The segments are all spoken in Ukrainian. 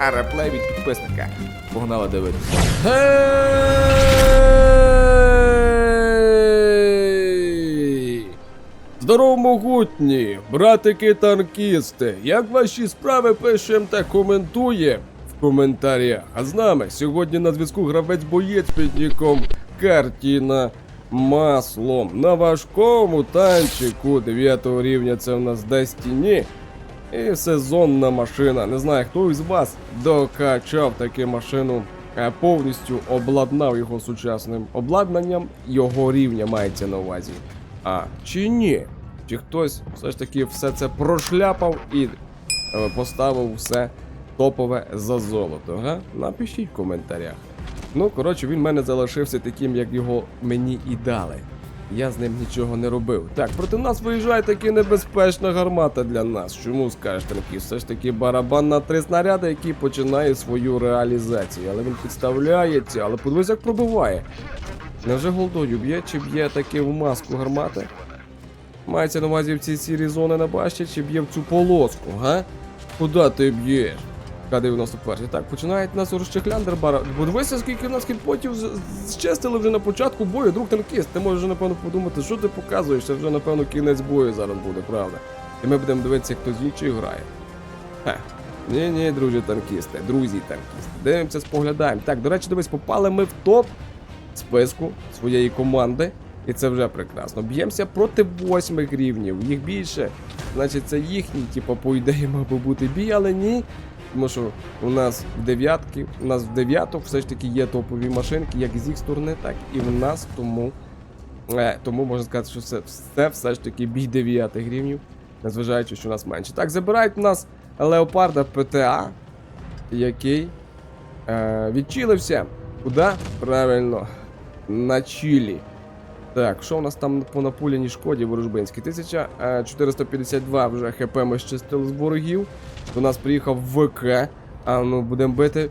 а реплей від підписника. Погнали дивитися. Здорово, могутні, братики танкісти. Як ваші справи пишем та коментує в коментарях. А з нами сьогодні на зв'язку гравець боєць під ніком Картіна Маслом. На важкому танчику 9 рівня це в нас Destiny. І сезонна машина. Не знаю, хто із вас докачав таку машину, повністю обладнав його сучасним обладнанням, його рівня мається на увазі. А чи ні? Чи хтось все ж таки все це прошляпав і е, поставив все топове за золото? Га? Напишіть в коментарях. Ну, коротше, він в мене залишився таким, як його мені і дали. Я з ним нічого не робив. Так, проти нас виїжджає таки небезпечна гармата для нас. Чому скажеш таки? Все ж таки барабан на три снаряди, який починає свою реалізацію. Але він підставляється, але подивись, як пробиває. Невже голдою б'є, чи б'є таки в маску гармати? Мається на увазі в ці сірі зони на башті, чи б'є в цю полоску, га? Куди ти б'єш? К-91. Так, починають нас розчехляндер бара. Подивися, скільки в нас хітпотів зчистили вже на початку бою, друг танкіст. Ти можеш вже, напевно, подумати, що ти показуєш, це вже, напевно, кінець бою зараз буде, правда. І ми будемо дивитися, як хтось інший грає. Ха. Ні, ні, друзі танкісти, друзі танкісти. Дивимося, споглядаємо. Так, до речі, дивись, попали ми в топ списку своєї команди. І це вже прекрасно. Б'ємося проти восьмих рівнів. Їх більше. Значить, це їхній, типу, по ідеї, мав би бути бій, але ні. Тому що у нас в дев'ятки, у нас в дев'яток все ж таки є топові машинки, як з їх сторони, так і в нас. Тому, е, тому можна сказати, що це, це все ж таки бій дев'ятих рівнів, незважаючи, що у нас менше. Так, забирають у нас Леопарда ПТА, який е, відчилився. Куди? Правильно, на Чилі. Так, що у нас там по напуляній шкоді ворожбинській? 1452 вже хп ми щистили з ворогів. До нас приїхав ВК. А ну будемо бити.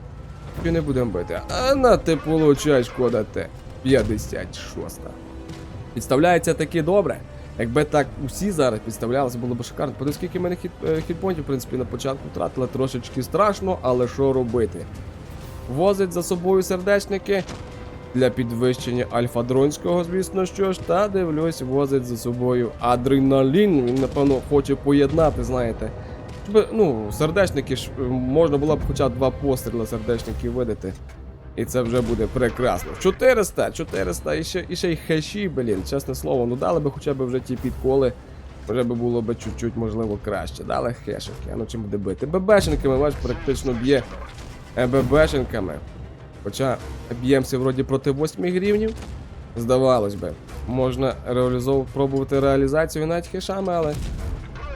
Чи не будемо бити? А на ти получай, шкода те. 56. Підставляється таки добре. Якби так усі зараз підставлялися, було б шикарно. Подивись, скільки мене хіт, е, хітпонтів, в принципі, на початку втратили, трошечки страшно, але що робити? Возить за собою сердечники для підвищення альфа-дронського, звісно що ж, та дивлюсь, возить за собою адреналін. Він, напевно, хоче поєднати, знаєте. Щоб, ну, сердечники ж е, можна було б хоча два постріли сердечників видати. І це вже буде прекрасно. 400, 400, і ще, і ще й хеші, блін, чесне слово, ну дали би хоча б вже ті підколи. Вже би було б чуть-чуть, можливо, краще. Дали хешики, а ну чим буде бити. ББшенками, бач, практично б'є ББшенками. Хоча б'ємося вроді проти 8 гривнів. Здавалось би, можна реалізов... пробувати реалізацію навіть хешами, але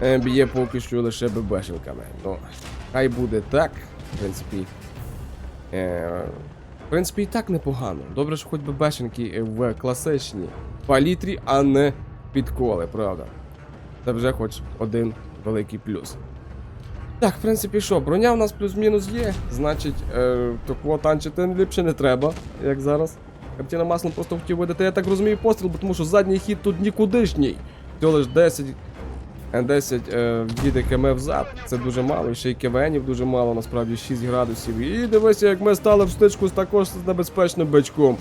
е, б'є поки що лише ББшенками. Ну, хай буде так, в принципі. Е, в принципі, і так непогано. Добре, що хоч ББшенки в класичній палітрі, а не підколи, правда. Це вже хоч один великий плюс. Так, в принципі, що, броня в нас плюс-мінус є, значить, е, такого танчити ліпше не треба, як зараз. Картина маслом просто хотів видати, я так розумію, постріл, бо тому що задній хід тут нікудишній. Всього лиш 10, е, 10 е, віде км взад, це дуже мало, і ще й КВНів дуже мало, насправді 6 градусів. І дивися, як ми стали в стичку з також з небезпечним бичком.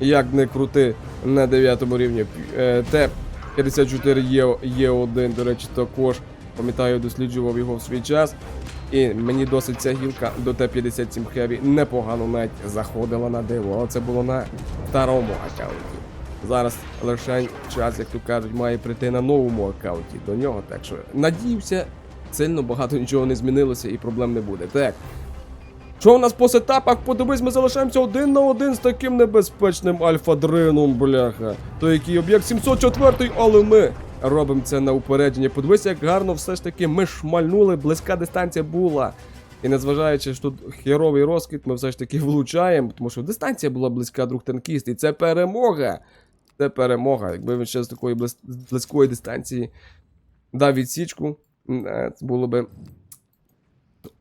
Як не крути на 9 рівні. Е, Т-54 є, є один, до речі, також. Пам'ятаю, досліджував його в свій час. І мені досить ця гілка до Т-57 Heavy непогано навіть заходила на диво. Але це було на старому аккаунті. Зараз лише час, як то кажуть, має прийти на новому аккаунті до нього. Так що надіюся, сильно багато нічого не змінилося і проблем не буде. Так. Що у нас по сетапах? Подивись, ми залишаємося один на один з таким небезпечним альфа-дрином, бляха. То який об'єкт 704, але ми робимо це на упередження. Подивись, як гарно все ж таки ми шмальнули, близька дистанція була. І незважаючи, що тут херовий розкид, ми все ж таки влучаємо, тому що дистанція була близька, друг танкіст, і це перемога. Це перемога. Якби він ще з такої близ- близької дистанції дав відсічку, е, це було би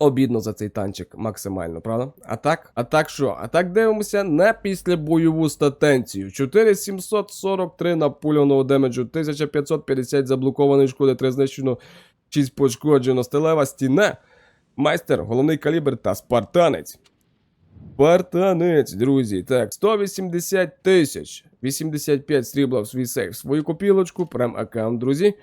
обідно за цей танчик максимально, правда? А так, а так що? А так дивимося на післябойову статенцію. 4743 напульоного демеджу, 1550 заблокованої шкоди, 3 знищено, 6 пошкоджено, стелева стіна. майстер, головний калібр та спартанець. Спартанець, друзі. Так, 180 тисяч. 85 срібла в свій сейф. Свою копілочку, прем аккаунт, друзі.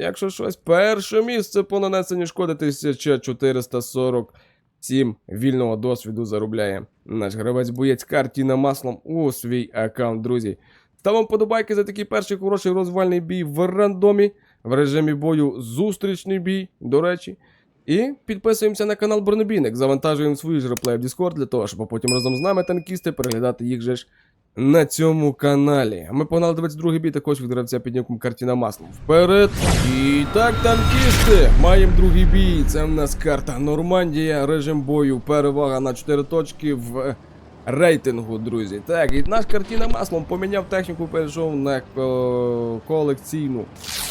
Якщо щось, перше місце по нанесенню шкоди 1447 вільного досвіду заробляє наш гравець боєць картіна маслом у свій аккаунт, друзі. Ставимо подобайки за такий перший хороший розвальний бій в рандомі, в режимі бою зустрічний бій, до речі. І підписуємося на канал Бронебійник, завантажуємо свої ж реплеї в Discord для того, щоб потім разом з нами танкісти переглядати їх же ж на цьому каналі. Ми погнали 22 бій також від гравця під ніком Картіна Маслом. Вперед! І так, танкісти! Маємо другий бій. Це в нас карта Нормандія, режим бою, перевага на 4 точки в рейтингу, друзі. Так, і наш картина маслом поміняв техніку, перейшов на колекційну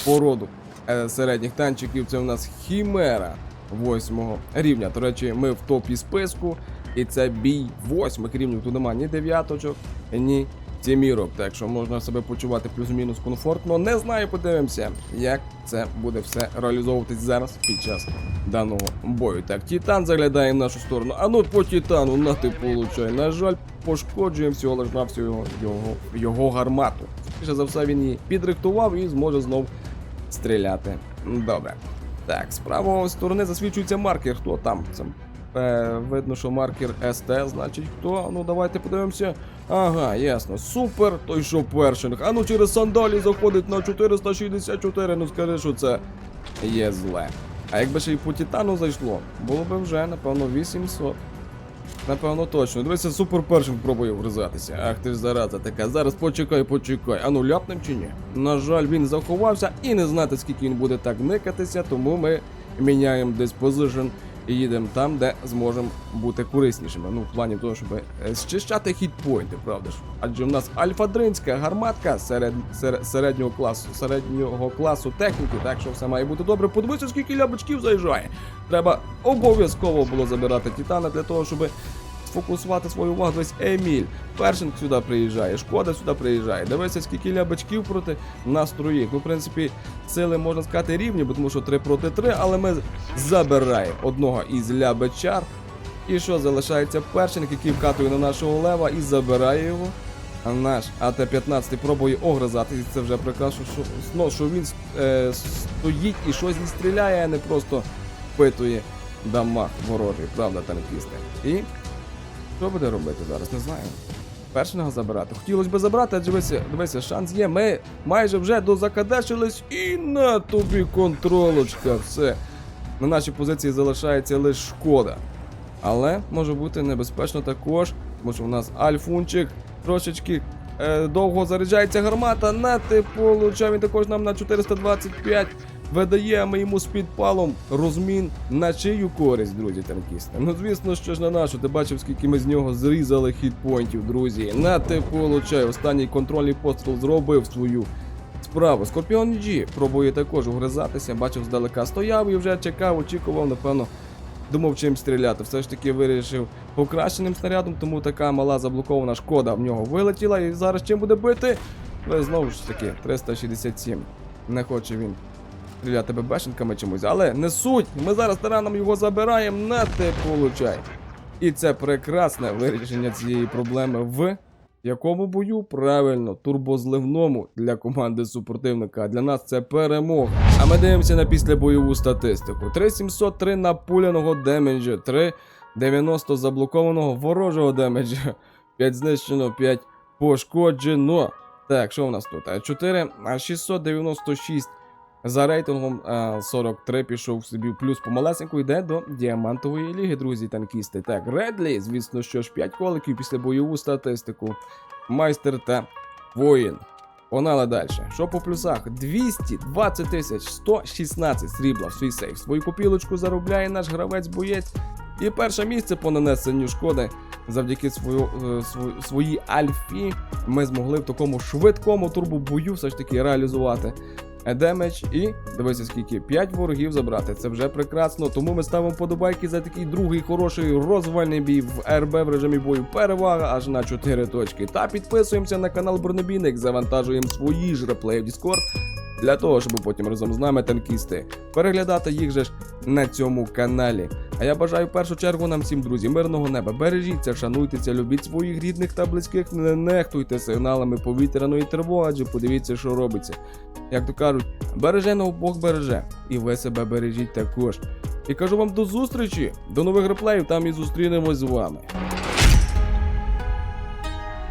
породу е, середніх танчиків. Це у нас Хімера восьмого рівня. До речі, ми в топі списку. І це бій восьмих рівнів. Тут нема ні дев'яточок, ні сімірок. Так що можна себе почувати плюс-мінус комфортно. Не знаю, подивимося, як це буде все реалізовуватись зараз під час даного бою. Так, Титан заглядає в нашу сторону. А ну по Титану, на ти получай. На жаль, пошкоджуємо всього лиш на всього його, його, його гармату. Скоріше за все, він її підрихтував і зможе знов стріляти. Добре. Так, з правої сторони засвічується маркер. Хто там? Це, е, видно, що маркер СТ, значить хто? Ну давайте подивимося. Ага, ясно. Супер, той що першинг. А ну через сандалі заходить на 464. Ну скажи, що це є зле. А якби ще й по Титану зайшло, було б вже, напевно, 800. Напевно, точно. Дивися, супер першим пробує вризатися. Ах ти ж зараза така. Зараз почекай, почекай. А ну ляпнем чи ні? На жаль, він заховався і не знати, скільки він буде так никатися, тому ми міняємо диспозишн і їдемо там, де зможемо бути кориснішими. Ну, в плані того, щоб е, зчищати хітпойнти, правда ж? Адже в нас альфа-дринська гарматка серед, серед, середнього класу, середнього класу техніки, так що все має бути добре. Подивися, скільки лябочків заїжджає. Треба обов'язково було забирати Титана для того, щоб сфокусувати свою увагу. Десь Еміль. Першинг сюди приїжджає, шкода сюди приїжджає. Дивися, скільки лябачків проти нас троїх. Ну, в принципі, сили можна сказати рівні, бо тому що 3 проти 3, але ми забираємо одного із лябачар. І що залишається першинг, який вкатує на нашого лева і забирає його. А наш АТ-15 пробує огризати, і це вже прекрасно, що, ну, що він е, стоїть і щось не стріляє, а не просто впитує дамаг ворожий, правда, танкісти. І що буде робити зараз, не знаю. Першого забирати. Хотілося б забрати, адже дивися, дивися, шанс є. Ми майже вже дозакадешились і на тобі контролочка. Все. На нашій позиції залишається лише шкода. Але може бути небезпечно також, тому що у нас альфунчик трошечки е, довго заряджається гармата. На ти получав він також нам на 425 видає, а ми йому з підпалом розмін на чию користь, друзі, танкісти. Ну звісно, що ж на нашу. Ти бачив, скільки ми з нього зрізали хітпойнтів, друзі. На ти получай. Останній контрольний постріл зробив свою справу. Скорпіон G пробує також угризатися, бачив здалека стояв і вже чекав, очікував, напевно. Думав, чим стріляти. Все ж таки вирішив покращеним снарядом, тому така мала заблокована шкода в нього вилетіла. І зараз чим буде бити? Ви знову ж таки, 367. Не хоче він стріляти бебешенками чомусь, але не суть. Ми зараз тараном його забираємо, на те получай. І це прекрасне вирішення цієї проблеми в якому бою? Правильно, турбозливному для команди супротивника. А для нас це перемога. А ми дивимося на післябойову статистику: 3703 напуляного демеджа, 390 заблокованого ворожого демеджа, 5 знищено, 5 пошкоджено. Так, що в нас тут? Е, 4, а 696 за рейтингом е, 43 пішов собі плюс помалесеньку йде до діамантової ліги, друзі, танкісти. Так, Редлі, звісно, що ж 5 коликів після бойову статистику. Майстер та воїн. Погнали далі. Що по плюсах? 220 тисяч 116 срібла в свій сейф. Свою копілочку заробляє наш гравець-боєць. І перше місце по нанесенню шкоди завдяки свою, е, своїй альфі ми змогли в такому швидкому турбобою все ж таки реалізувати демедж і дивися скільки 5 ворогів забрати. Це вже прекрасно. Тому ми ставимо подобайки за такий другий хороший розвальний бій в РБ в режимі бою. Перевага аж на 4 точки. Та підписуємося на канал Бронебійник, завантажуємо свої ж реплеї в Discord. Для того, щоб потім разом з нами танкісти переглядати їх же ж на цьому каналі. А я бажаю в першу чергу нам всім, друзі, мирного неба. Бережіться, шануйтеся, любіть своїх рідних та близьких, не нехтуйте сигналами повітряної тривоги, подивіться, що робиться. Як то кажуть, береженого Бог береже, і ви себе бережіть також. І кажу вам до зустрічі, до нових реплеїв, там і зустрінемось з вами.